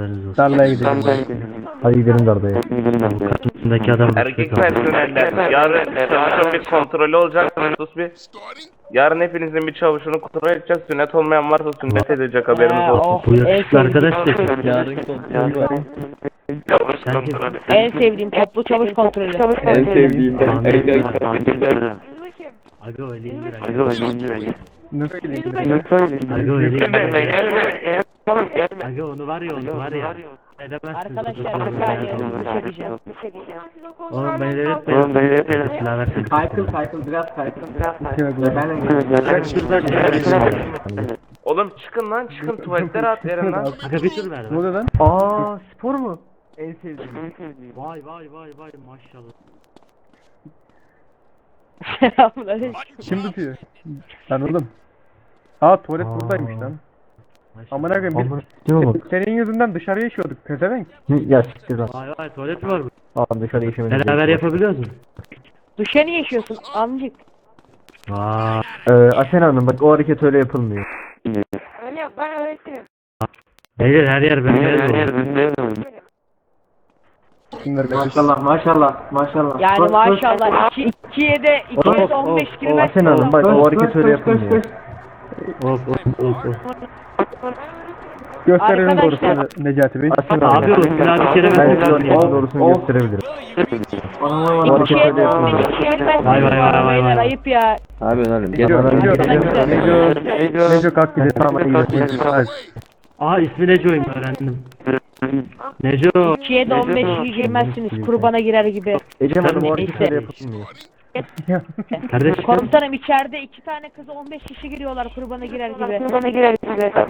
haberiniz olsun. Tarlaya gidelim. Hadi gidelim Darda'ya. Karşısındaki adam Erkek yarın çavuşun bir kontrolü olacak. Sus bir. Yarın hepinizin bir çavuşunu kontrol edeceğiz. Sünnet olmayan varsa sünnet edecek haberiniz Ha, olsun. Bu yakışıklı arkadaş da Yarın kontrolü var. En sevdiğim toplu çavuş kontrolü. En sevdiğim Aga öyle indir aga. Nasıl gidelim? Aga öyle indir. Aga onu var ya onu var ya. Edemezsiniz. Arkadaşlar bir saniye bir şey diyeceğim. Oğlum ben de hep Oğlum ben de hep Silah versene. Kaykıl kaykıl biraz kaykıl. Oğlum çıkın lan çıkın tuvaletlere at verin lan. Aga bir tur ver. Ne oluyor lan? Aa spor mu? En sevdiğim. Vay vay vay vay maşallah. Selamünaleyküm. Kim tutuyor? Lan oğlum. Aa tuvalet buradaymış lan. Amına koyayım biz Amına bak. senin yüzünden dışarıya yaşıyorduk pezevenk. Ya siktir lan. Vay vay tuvalet var mı? Aa dışarı işemedim. Beraber yapabiliyoruz mu? Duşa niye yaşıyorsun amcık? Vay. Ee, Asena Hanım bak o hareket öyle yapılmıyor. Öyle yap, ben öğretirim. Beyler her yer. Şunları bir Maşallah maşallah maşallah. Yani maşallah iki, ikiye de ikiye de Of, 15 of, kilometre. Asena Hanım bak o hareket öyle yapılmıyor. Of of of of. gösterelim Arkadaşlar- doğrusunu Necati Bey. Asena Hanım. Abi o silahı bir kere Ben size onun doğrusunu gösterebilirim. Hareket İkiye öyle de yapılmıyor. ikiye de Vay, vay, vay, vay, vay. Ayıp ya. Abi önerim. Geliyor, geliyor, Geliyor. geliyor. Neco kalk gidelim. Tamam, iyi, iyi, hadi. Aa ismi Neco'yum öğrendim. Neco. İkiye de 15 girmezsiniz kurbana girer gibi. Ecem Hanım o Neyse. hareket öyle yapılmıyor. Kardeşim. Komutanım içeride iki tane kız 15 kişi giriyorlar kurbana girer gibi. Bana girer. Dakika.